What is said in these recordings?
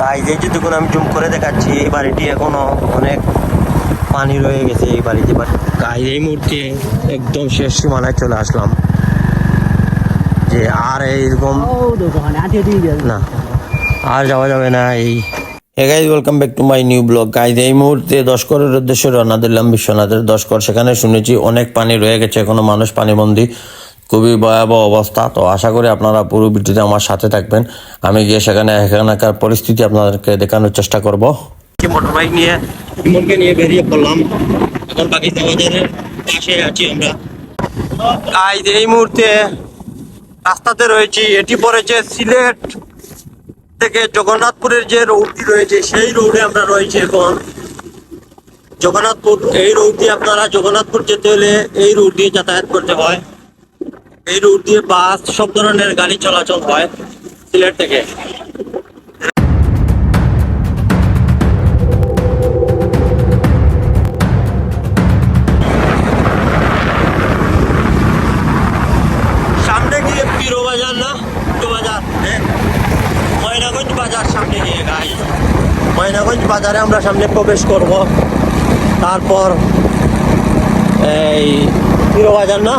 Guys এই যে দেখুন আমি জুম করে দেখাচ্ছি, এই বাড়িটি এখনও অনেক পানি রয়ে গেছে এই বাড়িতে। গাইজ এই মুহূর্তে একদম শেষ সীমানায় চলে আসলাম। যে আর এইরকম না, আর যাওয়া যাবে না এই। Guys welcome back to my new blog guys এই মুহূর্তে দশকরের উদ্দেশ্যে রওনা দিলাম বিশ্বনাথের দশকর। সেখানে শুনেছি অনেক পানি রয়ে গেছে, এখনও মানুষ পানিবন্দী। খুবই ভয়াবহ অবস্থা। তো আশা করি আপনারা পুরো ভিডিওতে আমার সাথে থাকবেন। আমি গিয়ে সেখানে এখানকার পরিস্থিতি আপনাদেরকে দেখানোর চেষ্টা করব। এই মুহূর্তে রাস্তাতে রয়েছি। এটি পড়েছে সিলেট থেকে জগন্নাথপুরের যে রোডটি রয়েছে, সেই রোডে আমরা রয়েছি এখন। জগন্নাথপুর, এই রোড দিয়ে আপনারা জগন্নাথপুর যেতে হলে এই রোড দিয়ে যাতায়াত করতে হয়। এই রোড দিয়ে বাস, সব ধরনের গাড়ি চলাচল হয় সিলেট থেকে। সামনে গিয়ে বাজার হ্যাঁ। ময়নাগঞ্জ বাজার সামনে গিয়ে গাই ময়নাগঞ্জ বাজারে আমরা সামনে প্রবেশ করব। তারপর এই পিরো বাজার না?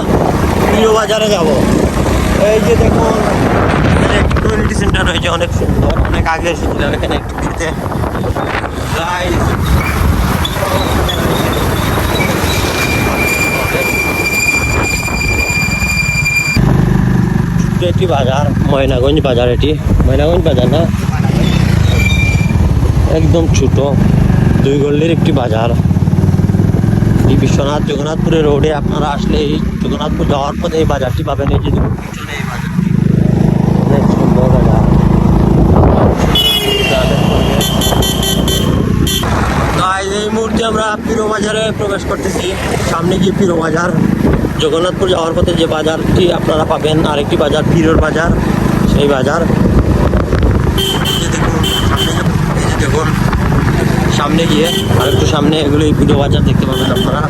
পিরো বাজারে যাব। এই যে দেখুন কমিউনিটি সেন্টার রয়েছে অনেক সুন্দর অনেক আগে এসেছিলাম এখানে একটু খেতে। Guys, ছোট্ট একটি বাজার ময়নাগঞ্জ বাজার এটি। ময়নাগঞ্জ বাজার না? একদম ছোট দুই গল্লির একটি বাজার। এই বিশ্বনাথ জগন্নাথপুরের রোডে আপনারা আসলে এই জগন্নাথপুর যাওয়ার পথে এই বাজারটি পাবেন এই যে এই বাজার। এই মুহূর্তে আমরা পিরো বাজারে প্রবেশ করতেছি। সামনে গিয়ে পিরো বাজার জগন্নাথপুর যাওয়ার পথে যে বাজারটি আপনারা পাবেন আরেকটি বাজার পিরোর বাজার। সেই বাজার। দেখুন, এই দেখুন সামনে গিয়ে আর একটু সামনে এগুলো এই পিরো বাজার দেখতে পাবেন আপনারা।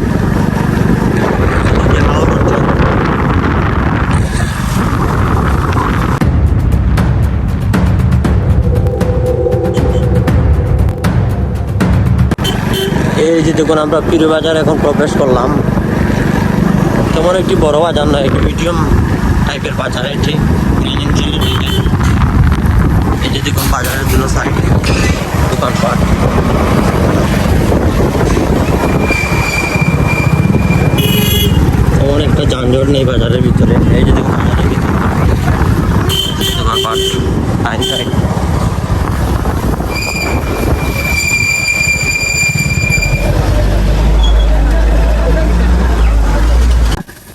এই যে দেখুন, আমরা পিরো বাজার এখন প্রবেশ করলাম। তেমন একটি বড় বাজার নয়, একটি মিডিয়াম টাইপের বাজার এটি। এই যে দেখুন, বাজারের জন্য সাইড দোকানপাট তেমন নেই বাজারের ভিতরে। এই বাজারের ভিতরে।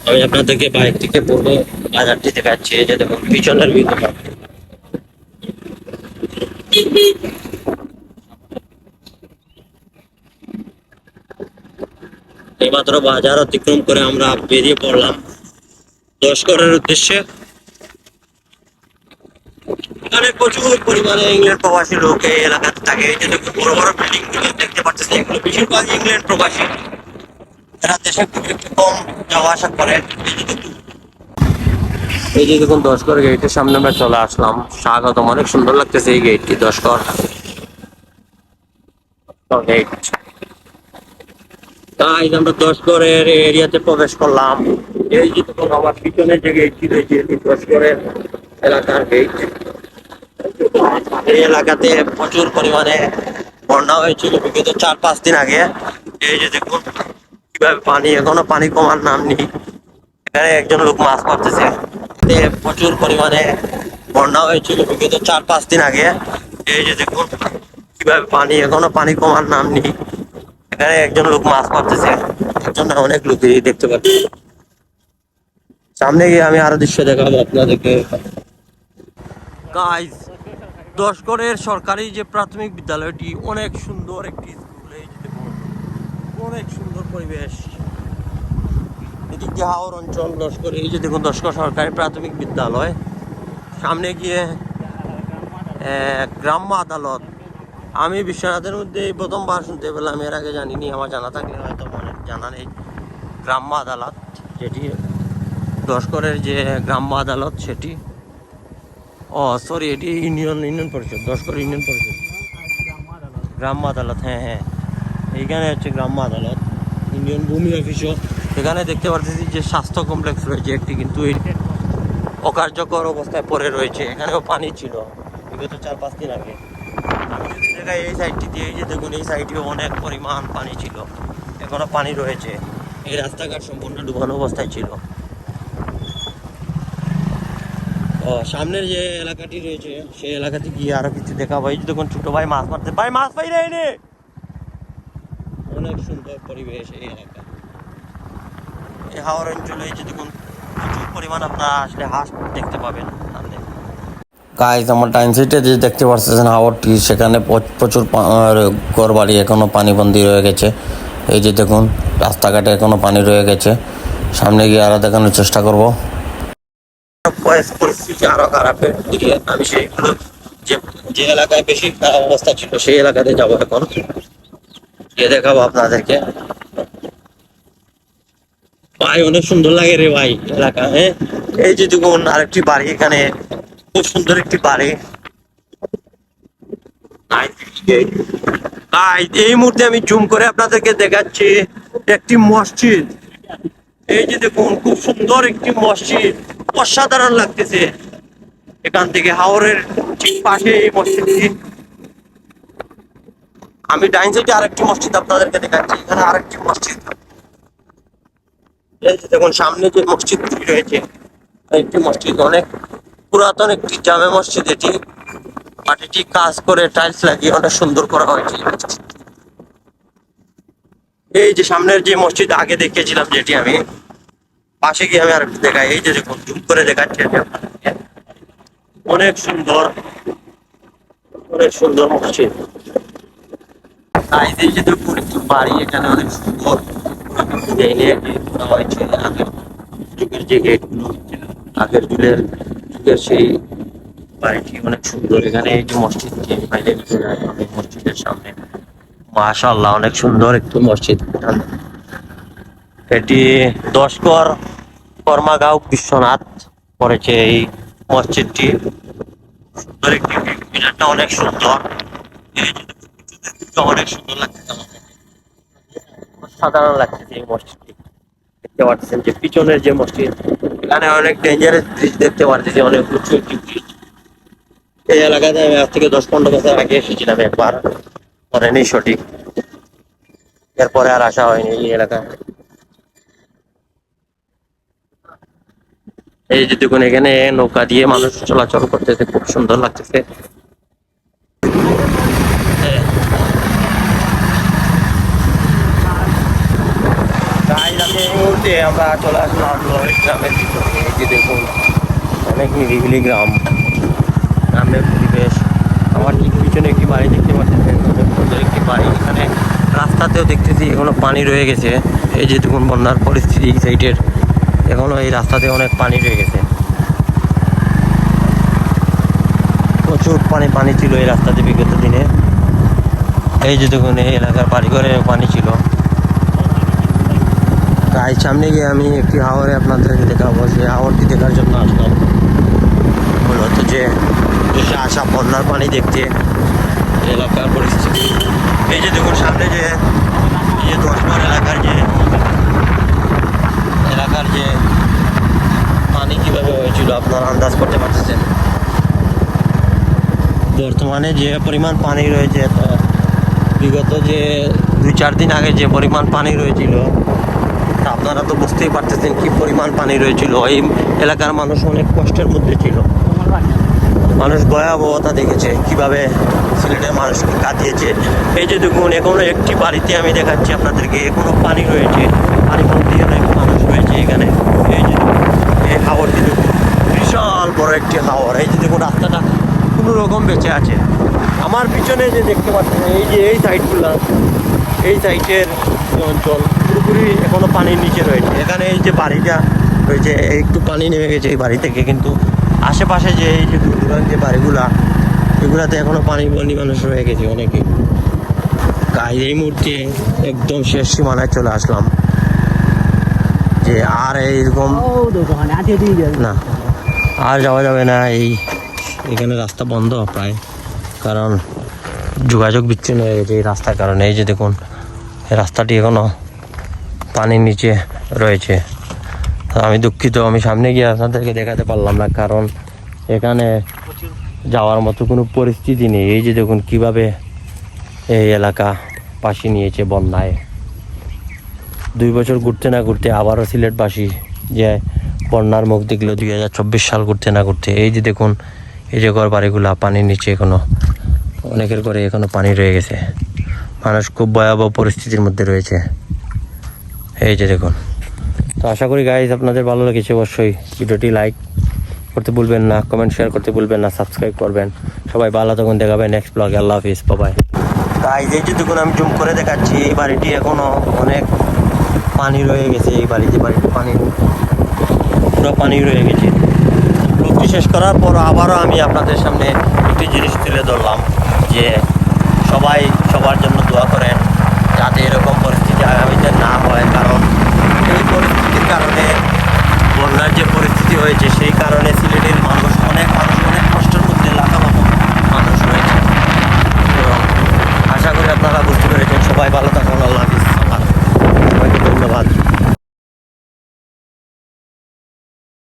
আমি আপনাদেরকে বাইক থেকে পুরো বাজারটি দেখাচ্ছি। যে দেখুন, পিছনের এইমাত্র বাজার অতিক্রম করে আমরা বেরিয়ে পড়লাম। লস্করের উদ্দেশ্যে। এখানে প্রচুর পরিমাণে ইংল্যান্ড প্রবাসী লোক এই এলাকাতে থাকে। এই যে দেখুন বড় বড় বিল্ডিংগুলো দেখতে পাচ্ছেন। এগুলো বেশিরভাগ ইংল্যান্ড প্রবাসী। এরা দেশে খুব একটু কম যাওয়া আসা করে। এই যে দেখুন এই যে দেখুন দশকর গেটের সামনে আমরা চলে আসলাম। স্বাগতম অনেক সুন্দর লাগতেছে এই গেটটি দশকর গেট তাই আমরা দশকরের এরিয়াতে প্রবেশ করলাম। এই যে আমার পিছনে যে রয়েছে এটি দশকরের এলাকার গেট এই এলাকাতে প্রচুর পরিমাণে বন্যা হয়েছিল বিগত চার পাঁচ দিন আগে। এই যে দেখুন, কীভাবে পানি, এখনও পানি কমার নাম নেই। এখানে একজন লোক মাছ মারতেছে। প্রচুর পরিমাণে বন্যা হয়েছিল বিগত চার পাঁচ দিন আগে। এই যে দেখুন, কীভাবে পানি, এখনও পানি কমার নাম নেই। এখানে একজন লোক মাছ মারতেছে। একজন না, অনেক লোকই দেখতে পাচ্ছি। সামনে গিয়ে আমি আরও দৃশ্য দেখাবো আপনাদেরকে। দশগড়ের সরকারি যে প্রাথমিক বিদ্যালয়টি অনেক সুন্দর একটি স্কুল এই যে অনেক সুন্দর পরিবেশ। এদিক দিয়ে হাওর অঞ্চল দশকর এই যে দেখুন দশকর সরকারি প্রাথমিক বিদ্যালয়। সামনে গিয়ে গ্রাম্য আদালত আমি বিশ্বনাথের মধ্যে এই প্রথমবার শুনতে পেলাম, এর আগে জানিনি, আমার জানা থাকলে হয়তো মনে জানা নেই গ্রাম্য আদালত যেটি, দশকরের যে গ্রাম্য আদালত সেটি, ও সরি এটি ইউনিয়ন ইউনিয়ন পরিষদ, দশকর ইউনিয়ন পরিষদ। গ্রাম্য আদালত হ্যাঁ হ্যাঁ। এইখানে হচ্ছে গ্রাম্য আদালত ইন্ডিয়ান ভূমি অফিসও। এখানে দেখতে পাচ্ছি যে স্বাস্থ্য কমপ্লেক্স রয়েছে, একটি কিন্তু এই অকার্যকর অবস্থায় পড়ে রয়েছে, এখানেও পানি ছিল। বিগত চার পাঁচ দিন আগে। দেখাই এই সাইডটি দিয়ে যে দেখুন, এই সাইডেও অনেক পরিমাণ পানি ছিল। এখনও পানি রয়েছে। এই রাস্তাঘাট সম্পূর্ণ ডুবানো অবস্থায় ছিল। ও, সামনের যে এলাকাটি রয়েছে, সেই এলাকাতে গিয়ে আরও কিছু দেখা ভাই দেখুন, ছোট ভাই মাছ মারতে ভাই, মাছ পাই রে! অনেক সুন্দর পরিবেশ এই এলাকা এই হাওড় অঞ্চলে যে দেখুন, প্রচুর পরিমাণ আপনারা আসলে হাঁস দেখতে পাবেন। গাইজ আমার টাইম সিটে যে দেখতে পাচ্ছেন হাওয়ারটি সেখানে প্রচুর ঘর বাড়ি এখনও পানিবন্দি রয়ে গেছে। এই যে দেখুন, রাস্তাঘাটে এখনও পানি রয়ে গেছে। সামনে গিয়ে আরও দেখানোর চেষ্টা করব। যে এলাকায় বেশি খারাপ অবস্থা ছিল, সেই এলাকাতে যাব গিয়ে দেখাবো আপনাদেরকে। ভাই, অনেক সুন্দর লাগে রে ভাই, এলাকা হ্যাঁ? এই যে দেখুন, আরেকটি বাড়ি এখানে সুন্দর একটি বাড়ি। এই মুহূর্তে আমি জুম করে আপনাদেরকে দেখাচ্ছি একটি মসজিদ। এই যে দেখুন, খুব সুন্দর একটি মসজিদ। অসাধারণ লাগতেছে। এখান থেকে হাওরের ঠিক পাশে এই মসজিদটি। আমি ডাইন সাইডে আরেকটি মসজিদ আপনাদেরকে দেখাচ্ছি। এখানে আরেকটি মসজিদ। এই যে দেখুন, সামনে যে মসজিদটি রয়েছে, একটি মসজিদ অনেক পুরাতন একটি জামে মসজিদ এটি। মাটিটি কাজ করে টাইলস লাগিয়ে অনেক সুন্দর করা হয়েছে। এই যে সামনের যে মসজিদ, আগে দেখিয়েছিলাম যেটি আমি, পাশে গিয়ে আমি আর দেখাই। এই যে জুম করে দেখাচ্ছি অনেক সুন্দর অনেক সুন্দর মসজিদ। যে দেখুন একটু বাড়ি এখানে অনেক সুন্দর। হয়েছে আগের যুগের যে গেটগুলো, আগের যুগের যুগের সেই বাড়িটি, অনেক সুন্দর। এখানে এই মসজিদটি আমি বাইরে মসজিদের সামনে। মাশাআল্লাহ, অনেক সুন্দর একটি মসজিদ। এটি দশকর কর্মাগাঁও বিশ্বনাথ করেছে এই মসজিদটি। সুন্দর একটি মিনারটা অনেক সুন্দর। অনেক সুন্দর লাগছে সাধারণ লাগছে এই মসজিদটি। দেখতে পাচ্ছেন যে পিছনের যে মসজিদ এখানে অনেক ডেঞ্জারাস ব্রিজ দেখতে পারতেছি, অনেক উঁচু একটি ব্রিজ এই এলাকাতে আমি আজ থেকে দশ পনেরো বছর আগে এসেছিলাম একবার। করেনি সঠিক। এরপরে আর আসা হয়নি এই এলাকায়। এই যে দেখুন, এখানে নৌকা দিয়ে মানুষ চলাচল করতেছে, খুব সুন্দর লাগতেছে হ্যাঁ। গাইজ এই আমরা চলে আসলাম গ্রামের ভিতরে। যে দেখুন, অনেক নিরিবিলি গ্রাম, গ্রামের পরিবেশ। আমার ঠিক পিছনে একটি বাড়ি দেখতে পাচ্ছেন অনেক সুন্দর একটি বাড়ি। এখানে রাস্তাতেও দেখতেছি এখনও পানি রয়ে গেছে। এই যে দেখুন, বন্যার পরিস্থিতি এই সাইডের এখনও এই রাস্তাতে অনেক পানি রয়ে গেছে। প্রচুর পানি পানি ছিল এই রাস্তাতে বিগত দিনে। এই যে দেখুন, এই এলাকার বাড়িঘরে পানি ছিল। তাই সামনে গিয়ে আমি একটি হাওয়ারে আপনাদেরকে দেখাবো। সেই হাওয়ারটি দেখার জন্য আসলাম। মূলত যে আসা বন্যার পানি দেখতে। এলাকার পরিস্থিতি। এই যে দেখুন, সামনে যে এই যে দশমার এলাকার যে এলাকার যে পানি কীভাবে হয়েছিল, আপনারা আন্দাজ করতে পারতেছেন? বর্তমানে যে পরিমাণ পানি রয়েছে বিগত যে দুই চার দিন আগে যে পরিমাণ পানি রয়েছিল আপনারা তো বুঝতেই পারতেছেন কি পরিমাণ পানি রয়েছিল এই এলাকার মানুষ অনেক কষ্টের মধ্যে ছিল। মানুষ ভয়াবহতা দেখেছে, কীভাবে সিলেটের মানুষকে কাটিয়েছে এই যে দেখুন, এখনও একটি বাড়িতে আমি দেখাচ্ছি আপনাদেরকে, এখনও পানি রয়েছে পানি মধ্যে অনেক মানুষ রয়েছে এখানে। এই যে এই হাওরটি দেখুন, বিশাল বড় একটি হাওর। এই যে দেখুন, রাস্তাটা কোনো রকম বেঁচে আছে। আমার পিছনে যে দেখতে পাচ্ছেন, এই যে এই সাইডগুলো এই সাইডের অঞ্চল। পুরোপুরি এখনও পানির নিচে রয়েছে। এখানে এই যে বাড়িটা রয়েছে, একটু পানি নেমে গেছে এই বাড়ি থেকে, কিন্তু আশেপাশে যে এই যে দূর দূরান্ত যে বাড়িগুলা, এগুলাতে এখনও পানি বন্দি মানুষ রয়ে গেছে অনেকে। তাই এই মুহূর্তে একদম শেষ সীমানায় চলে আসলাম। যে আর এইরকম না, আর যাওয়া যাবে না এই, এখানে রাস্তা বন্ধ প্রায়। কারণ যোগাযোগ বিচ্ছিন্ন হয়ে গেছে এই রাস্তার কারণে। এই যে দেখুন রাস্তাটি এখনও পানির নিচে রয়েছে। আমি দুঃখিত, আমি সামনে গিয়ে আপনাদেরকে দেখাতে পারলাম না, কারণ এখানে যাওয়ার মতো কোনো পরিস্থিতি নেই। এই যে দেখুন, কীভাবে এই এলাকা পাশি নিয়েছে বন্যায়। দুই বছর ঘুরতে না ঘুরতে আবারও সিলেটবাসী যে বন্যার মুখ দেখল, দুই হাজার চব্বিশ সাল ঘুরতে না ঘুরতে। এই যে দেখুন, এই যে ঘর বাড়িগুলা পানির নিচে এখনও, অনেকের ঘরে এখনও পানি রয়ে গেছে। মানুষ খুব ভয়াবহ পরিস্থিতির মধ্যে রয়েছে। এই যে দেখুন। তো আশা করি গাইজ আপনাদের ভালো লেগেছে অবশ্যই। ভিডিওটি লাইক করতে ভুলবেন না কমেন্ট শেয়ার করতে ভুলবেন না সাবস্ক্রাইব করবেন। সবাই ভালো তখন দেখাবে নেক্সট ব্লগে আল্লাহ হাফিজ বাবাই গাইজ এই যে দেখুন, আমি জুম করে দেখাচ্ছি। এই বাড়িটি এখনও অনেক পানি রয়ে গেছে। এই বাড়িতে বাড়িতে পানি, পুরো পানি রয়ে গেছে। শেষ করার পর আবারও আমি আপনাদের সামনে একটি জিনিস তুলে ধরলাম, যে সবাই সবার জন্য দোয়া করে।